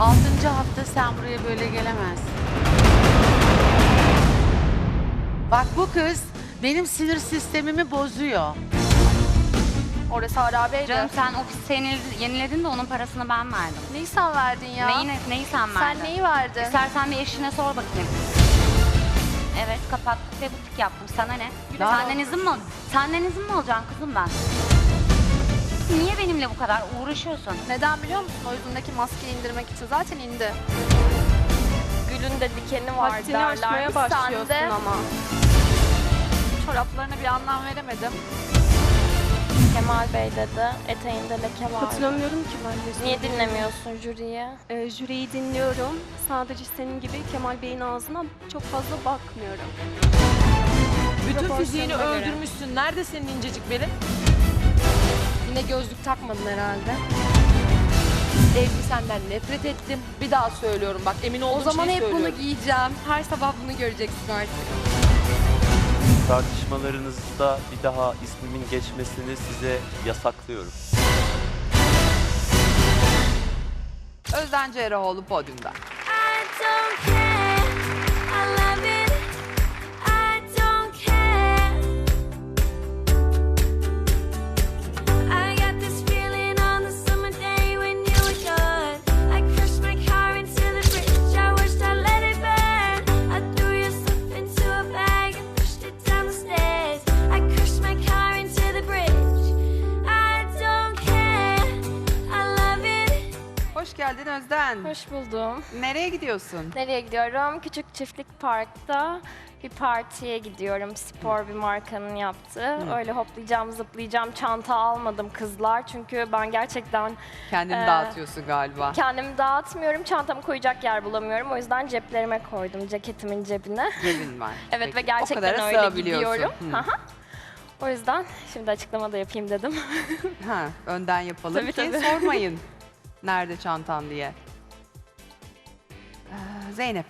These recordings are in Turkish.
Altıncı hafta sen buraya böyle gelemezsin. Bak bu kız benim sinir sistemimi bozuyor. Orası harabeydi. Canım sen ofis yenil- yeniledin de onun parasını ben verdim. Neyi sen verdin ya? Neyi, neyi sen verdin? Sen neyi verdin? İstersen bir eşine sor bakayım. Evet kapattık ve butik yaptım. Sana ne? Senden izin mi al- Senden izin mi alacağım kızım ben? Benimle bu kadar uğraşıyorsun? Neden biliyor musun? O yüzündeki maskeyi indirmek için zaten indi. Gülün de dikeni var Haddini derler. aşmaya Sen başlıyorsun de ama. çoraplarına bir anlam veremedim. Kemal Bey dedi. Eteğinde leke var. Katılamıyorum ki ben de. Niye dinlemiyorsun jüriyi? Ee, jüriyi dinliyorum. Sadece senin gibi Kemal Bey'in ağzına çok fazla bakmıyorum. Bütün fiziğini göre. öldürmüşsün. Nerede senin incecik belin? Yine gözlük takmadın herhalde. Elbisenden nefret ettim. Bir daha söylüyorum bak emin olduğum O zaman şeyi hep bunu söylüyorum. giyeceğim. Her sabah bunu göreceksin artık. Tartışmalarınızda bir daha ismimin geçmesini size yasaklıyorum. Özden Cerrahoğlu podyumda. I don't Hoş geldin Özden. Hoş buldum. Nereye gidiyorsun? Nereye gidiyorum? Küçük Çiftlik Park'ta bir partiye gidiyorum. Spor bir markanın yaptığı. Öyle hoplayacağım, zıplayacağım. Çanta almadım kızlar. Çünkü ben gerçekten Kendini Ee, dağıtıyorsun galiba. kendimi dağıtmıyorum. Çantamı koyacak yer bulamıyorum. O yüzden ceplerime koydum, ceketimin cebine. Cebin var. Evet Peki, ve gerçekten kadara öyle sığabiliyorsun. gidiyorum. Hı. Aha. O yüzden şimdi açıklama da yapayım dedim. Ha, önden yapalım Tabii, ki tabii. sormayın. Nerede çantan diye. Ee, Zeynep.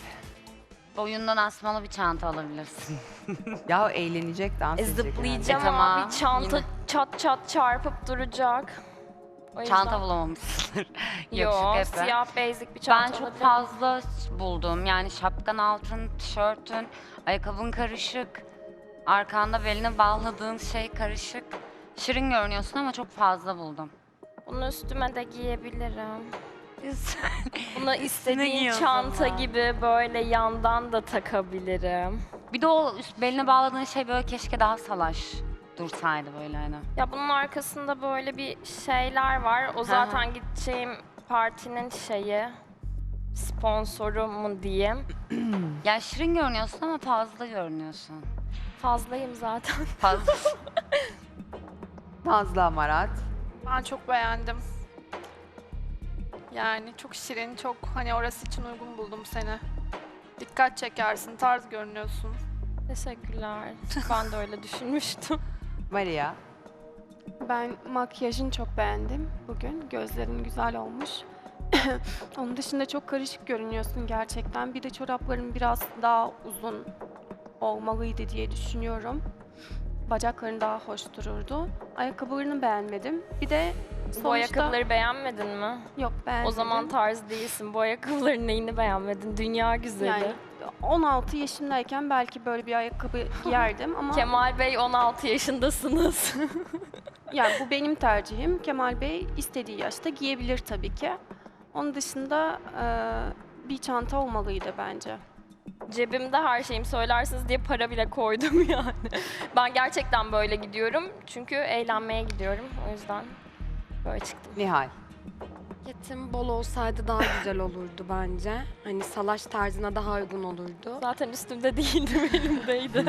Boyundan asmalı bir çanta alabilirsin. Ya eğlenecek dans E, edecek. zıplayacağım E, tamam, ama bir çanta yine. çat çat çarpıp duracak. O yüzden- Çanta bulamamışsın. Yo, Yakışık hep. siyah basic bir çanta Ben çok fazla buldum. Yani şapkan altın, tişörtün, ayakkabın karışık. Arkanda beline bağladığın şey karışık. Şirin görünüyorsun ama çok fazla buldum. Bunu üstüme de giyebilirim. Bunu istediğin giy o çanta zaman. gibi böyle yandan da takabilirim. Bir de o üst beline bağladığın şey böyle keşke daha salaş dursaydı böyle hani. Ya bunun arkasında böyle bir şeyler var. O zaten gideceğim partinin şeyi sponsoru mu diyeyim. Ya şirin görünüyorsun ama fazla görünüyorsun. Fazlayım zaten. Fazla. Nazlı Amarat. Ben çok beğendim. Yani çok şirin, çok hani orası için uygun buldum seni. Dikkat çekersin, tarz görünüyorsun. Teşekkürler. Ben de öyle düşünmüştüm. Maria. Ben makyajını çok beğendim bugün. Gözlerin güzel olmuş. Onun dışında çok karışık görünüyorsun gerçekten. Bir de çorapların biraz daha uzun olmalıydı diye düşünüyorum. Bacakların daha hoş dururdu. Ayakkabılarını beğenmedim. Bir de sonuçta... Bu ayakkabıları beğenmedin mi? Yok beğenmedim. O zaman tarz değilsin. Bu ayakkabıların neyini beğenmedin? Dünya güzeli. Yani 16 yaşındayken belki böyle bir ayakkabı giyerdim ama Kemal Bey 16 yaşındasınız. yani bu benim tercihim. Kemal Bey istediği yaşta giyebilir tabii ki. Onun dışında bir çanta olmalıydı bence. Cebimde her şeyim söylersiniz diye para bile koydum yani. Ben gerçekten böyle gidiyorum. Çünkü eğlenmeye gidiyorum. O yüzden böyle çıktım. Nihal. Ceketim bol olsaydı daha güzel olurdu bence. Hani salaş tarzına daha uygun olurdu. Zaten üstümde değildi, elimdeydi.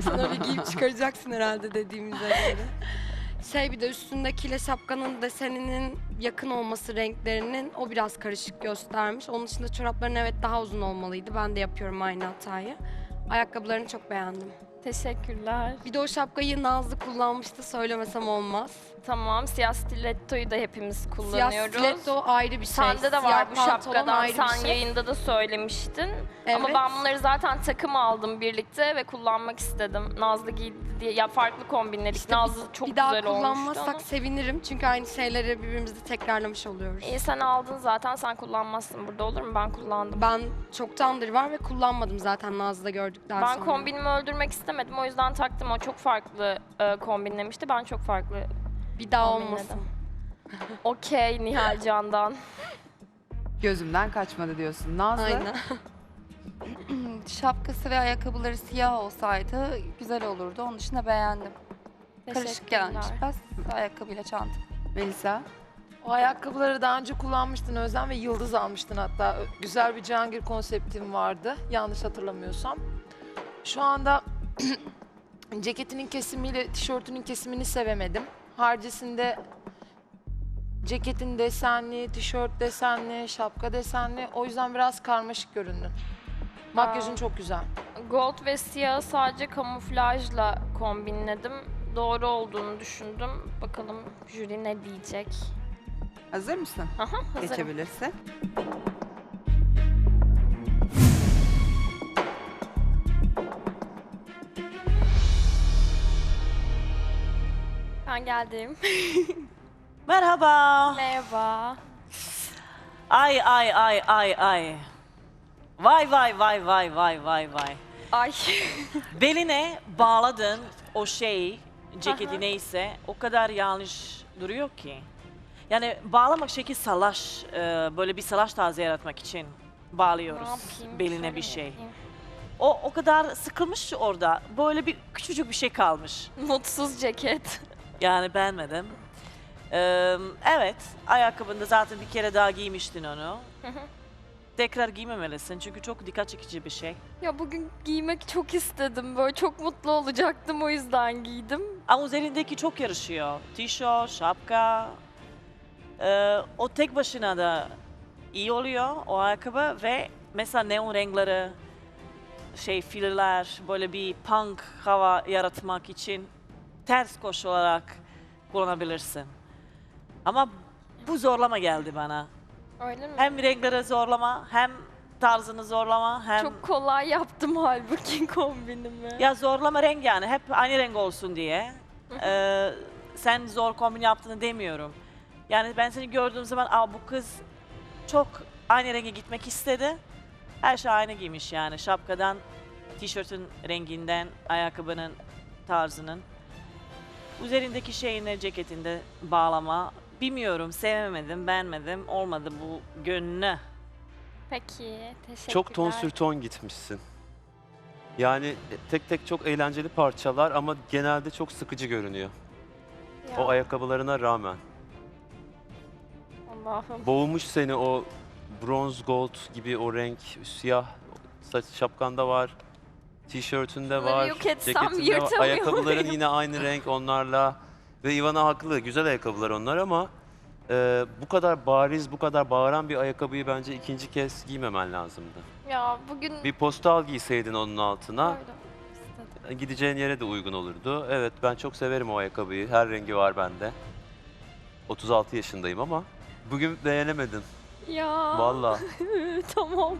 Sana bir giyip çıkaracaksın herhalde dediğimize göre. Şey bir de üstündekiyle şapkanın deseninin yakın olması renklerinin o biraz karışık göstermiş. Onun dışında çorapların evet daha uzun olmalıydı. Ben de yapıyorum aynı hatayı. Ayakkabılarını çok beğendim. Teşekkürler. Bir de o şapkayı Nazlı kullanmıştı söylemesem olmaz. Tamam. Siyah stilettoyu da hepimiz Siyah kullanıyoruz. stiletto ayrı bir şey. Sende de Siyah var bu pantolon şapkadan. ayrı bir Sen şey. yayında da söylemiştin. Ama Evet. ben bunları zaten takım aldım birlikte ve kullanmak istedim. Nazlı giydi diye. Ya farklı kombinledik. İşte Nazlı çok bir daha güzel olmuştu kullanmazsak ama. sevinirim. Çünkü aynı şeyleri birbirimizde tekrarlamış oluyoruz. İyi sen aldın zaten. Sen kullanmazsın burada olur mu? Ben kullandım. Ben çoktandır var ve kullanmadım zaten Nazlı'da gördükten Ben sonra. kombinimi öldürmek istemedim. O yüzden taktım. O çok farklı e, kombinlemişti. Ben çok farklı Bir daha olmasın. Okey Nihal Can'dan. Gözümden kaçmadı diyorsun. Nazlı. Aynen. Şapkası ve ayakkabıları siyah olsaydı güzel olurdu. Onun dışında beğendim. Karışık gelmiş Teşekkürler. biraz. Ayakkabıyla çanta. Melisa. O ayakkabıları daha önce kullanmıştın Özlem ve yıldız almıştın hatta. Ö- Güzel bir Cihangir konseptin vardı yanlış hatırlamıyorsam. Şu anda ceketinin kesimiyle tişörtünün kesimini sevemedim. Haricinde ceketin desenli, tişört desenli, şapka desenli. O yüzden biraz karmaşık göründün. Makyajın Aa. çok güzel. Gold ve siyah sadece kamuflajla kombinledim. Doğru olduğunu düşündüm. Bakalım jüri ne diyecek. Hazır mısın? Aha hazırım. Geçebilirsin. Ben geldim. Merhaba. Merhaba. Ay ay ay ay ay. Vay vay vay vay vay vay vay. Ay. Beline bağladın o şeyi, ceketi neyse o kadar yanlış duruyor ki. Yani bağlamak şekil salaş, e, böyle bir salaş tarzı yaratmak için bağlıyoruz yapayım? beline Şöyle bir mi şey. yapayım? O o kadar sıkılmış orada. Böyle bir küçücük bir şey kalmış. Mutsuz ceket. Yani beğenmedim. Ee, evet, ayakkabında zaten bir kere daha giymiştin onu. Tekrar giymemelisin çünkü çok dikkat çekici bir şey. ya bugün giymek çok istedim. Böyle çok mutlu olacaktım o yüzden giydim. Ama üzerindeki çok yarışıyor. Tişört, şapka. Ee, o tek başına da iyi oluyor o ayakkabı ve mesela neon renkleri, şey filler, böyle bir punk hava yaratmak için ters koşu olarak kullanabilirsin. Ama bu zorlama geldi bana. Öyle mi? Hem renkleri zorlama, hem tarzını zorlama, hem Çok kolay yaptım halbuki kombinimi. ya zorlama renk yani hep aynı renk olsun diye. Ee, sen zor kombin yaptığını demiyorum. Yani ben seni gördüğüm zaman Aa, bu kız çok aynı renge gitmek istedi. Her şey aynı giymiş yani şapkadan, tişörtün renginden, ayakkabının tarzının. Üzerindeki şeyine, ceketinde bağlama. Bilmiyorum, sevemedim, beğenmedim, olmadı bu gönlü. Peki, teşekkürler. Çok ton sür ton gitmişsin. Yani tek tek çok eğlenceli parçalar ama genelde çok sıkıcı görünüyor. Ya, O ayakkabılarına rağmen. Allah'ım. Boğmuş seni o bronz gold gibi o renk, siyah saç şapkanda var. Tişörtünde Bunları var, yok etsem ceketinde var. yırtamıyor Ayakkabıların muyum? yine aynı renk onlarla. Ve Ivana haklı, güzel ayakkabılar onlar ama e, bu kadar bariz, bu kadar bağıran bir ayakkabıyı bence ikinci kez giymemen lazımdı. Ya bugün Bir postal giyseydin onun altına, Pardon, istedim. gideceğin yere de uygun olurdu. Evet, ben çok severim o ayakkabıyı. Her rengi var bende. 36 yaşındayım ama bugün beğenemedim. Ya. Vallahi. tamam.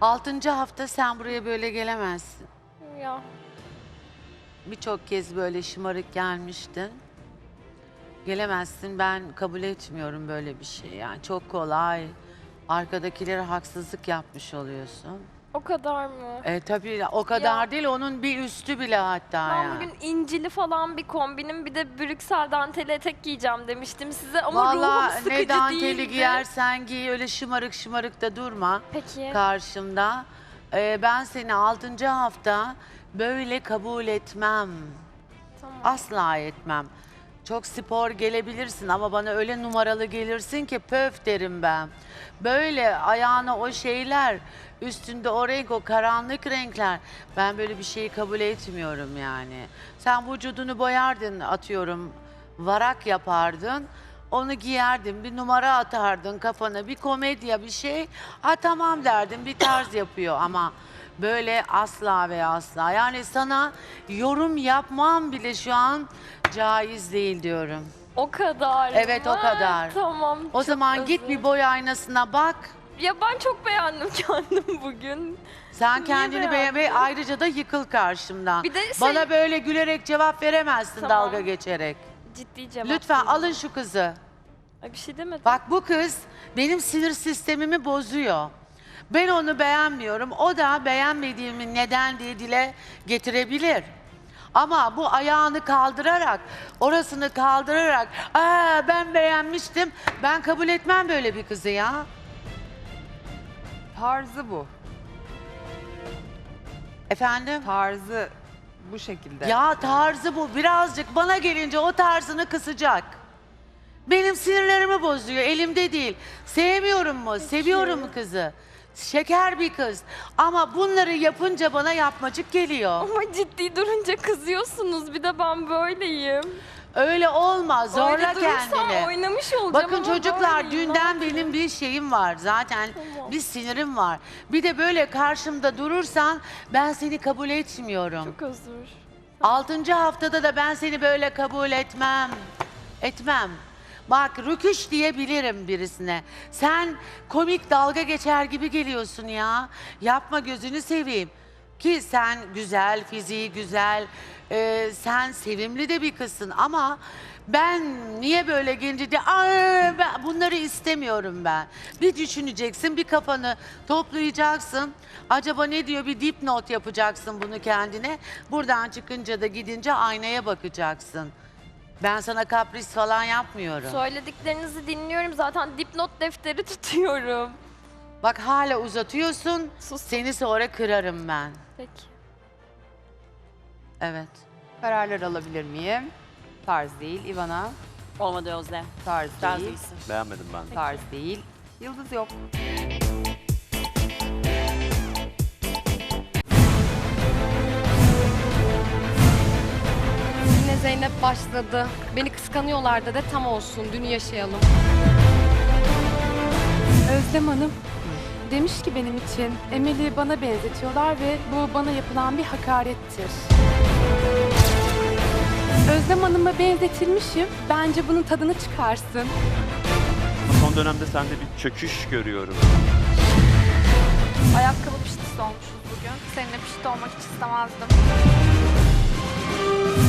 Altıncı hafta sen buraya böyle gelemezsin. Ya. Birçok kez böyle şımarık gelmiştin. Gelemezsin ben kabul etmiyorum böyle bir şey yani çok kolay. Arkadakilere haksızlık yapmış oluyorsun. O kadar mı? E tabii o kadar Ya. değil onun bir üstü bile hatta Ben yani. bugün incili falan bir kombinim bir de Brüksel danteli etek giyeceğim demiştim size ama ruhum Vallahi sıkıcı ne danteli değildi. giyersen giy öyle şımarık şımarık da durma Peki. karşımda. E, ben seni altıncı hafta böyle kabul etmem. Tamam. Asla etmem. Çok spor gelebilirsin ama bana öyle numaralı gelirsin ki pöf derim ben. Böyle ayağına o şeyler, üstünde o renk, o karanlık renkler. Ben böyle bir şeyi kabul etmiyorum yani. Sen vücudunu boyardın atıyorum, varak yapardın. Onu giyerdin, bir numara atardın kafana, bir komedya bir şey. Ha tamam derdin, bir tarz yapıyor ama Böyle asla ve asla. Yani sana yorum yapmam bile şu an caiz değil diyorum. O kadar Evet, o mı? kadar. Tamam. O çok zaman git özür- bir boy aynasına bak. Ya ben çok beğendim kendimi bugün. Sen Niye kendini beğen ve ayrıca da yıkıl karşımdan. Bir de şey- Bana böyle gülerek cevap veremezsin Tamam. dalga geçerek. Ciddi cevap. Lütfen alın şu kızı. Ay, bir şey demedim. Bak bu kız benim sinir sistemimi bozuyor. Ben onu beğenmiyorum. O da beğenmediğimi neden diye dile getirebilir. Ama bu ayağını kaldırarak, orasını kaldırarak, Aa, ben beğenmiştim. Ben kabul etmem böyle bir kızı ya. Tarzı bu. Efendim? Tarzı bu şekilde. Ya tarzı bu. Birazcık bana gelince o tarzını kısacak. Benim sinirlerimi bozuyor. Elimde değil. Sevmiyorum mu? Seviyorum kızı. Şeker bir kız. Ama bunları yapınca bana yapmacık geliyor. Ama ciddi durunca kızıyorsunuz. Bir de ben böyleyim. Öyle olmaz. Zorla Öyle durursam kendini. oynamış olacağım Bakın ama çocuklar böyleyim. dünden Ne benim bir şeyim var. Zaten Tamam. bir sinirim var. Bir de böyle karşımda durursan ben seni kabul etmiyorum. Çok özür. Altıncı haftada da ben seni böyle kabul etmem. Etmem. Bak rüküş diyebilirim birisine. Sen komik dalga geçer gibi geliyorsun ya. Yapma gözünü seveyim. Ki sen güzel, fiziği güzel, e, sen sevimli de bir kızsın ama ben niye böyle gelince de "Ay, ben bunları istemiyorum ben. Bir düşüneceksin, bir kafanı toplayacaksın. Acaba ne diyor bir dipnot yapacaksın bunu kendine. Buradan çıkınca da gidince aynaya bakacaksın. Ben sana kapris falan yapmıyorum. Söylediklerinizi dinliyorum. Zaten dipnot defteri tutuyorum. Bak hala uzatıyorsun. Sus. Seni sonra kırarım ben. Peki. Evet. Kararlar alabilir miyim? Tarz değil. Ivana Olmadı Özlem. tarz Tarz değil. değilsin. Beğenmedim ben. Tarz değil. Yıldız yok. Zeynep başladı. Beni kıskanıyorlar da de tam olsun. Dünü yaşayalım. Özlem Hanım demiş ki benim için Emel'i bana benzetiyorlar ve bu bana yapılan bir hakarettir. Özlem Hanım'a benzetilmişim. Bence bunun tadını çıkarsın. Son dönemde sende bir çöküş görüyorum. Ayakkabı piştisi olmuşuz bugün. Seninle pişti olmak hiç istemezdim.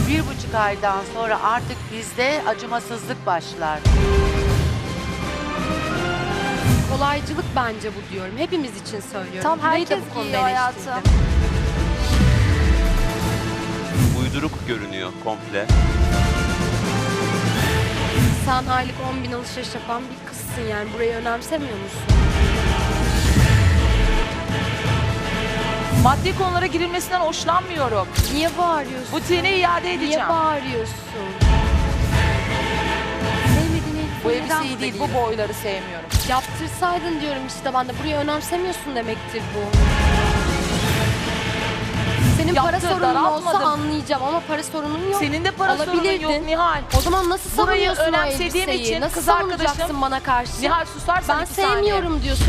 Bir buçuk aydan sonra artık bizde acımasızlık başlar. Kolaycılık bence bu diyorum. Hepimiz için söylüyorum. Tam Burayı da herkes bu konuda giyiyor hayatım. eleştirdim. Uyduruk görünüyor komple. Sen aylık 10 bin alışveriş yapan bir kızsın yani. Burayı önemsemiyor musun? Maddi konulara girilmesinden hoşlanmıyorum. Niye bağırıyorsun? Butiğine iade edeceğim. Niye bağırıyorsun? Sevmediğin Bu elbiseyi değil, bu boyları sevmiyorum. Yaptırsaydın diyorum işte ben de. Burayı önemsemiyorsun demektir bu. Senin para sorunun olsa daraltmadım. anlayacağım ama para sorunun yok. Senin de para sorunun yok Alabilirdin. Nihal. O zaman nasıl Burayı savunuyorsun o önemsediğim elbiseyi? için nasıl kız savunacaksın bana karşı? Nihal susarsan ben iki saniye. sevmiyorum diyorsun.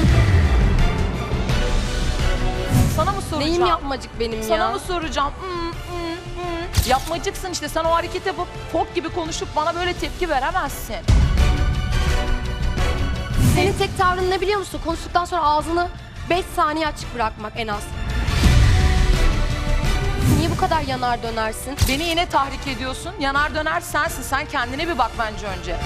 Sana mı soracağım? Neyim yapmacık benim Sana ya? mı soracağım? Hmm, hmm, hmm. Yapmacıksın işte. Sen o harekete bu fok gibi konuşup bana böyle tepki veremezsin. Senin tek tavrın ne biliyor musun? Konuştuktan sonra ağzını 5 saniye açık bırakmak en az. Niye bu kadar yanar dönersin? Beni yine tahrik ediyorsun. Yanar döner sensin. Sen kendine bir bak bence önce.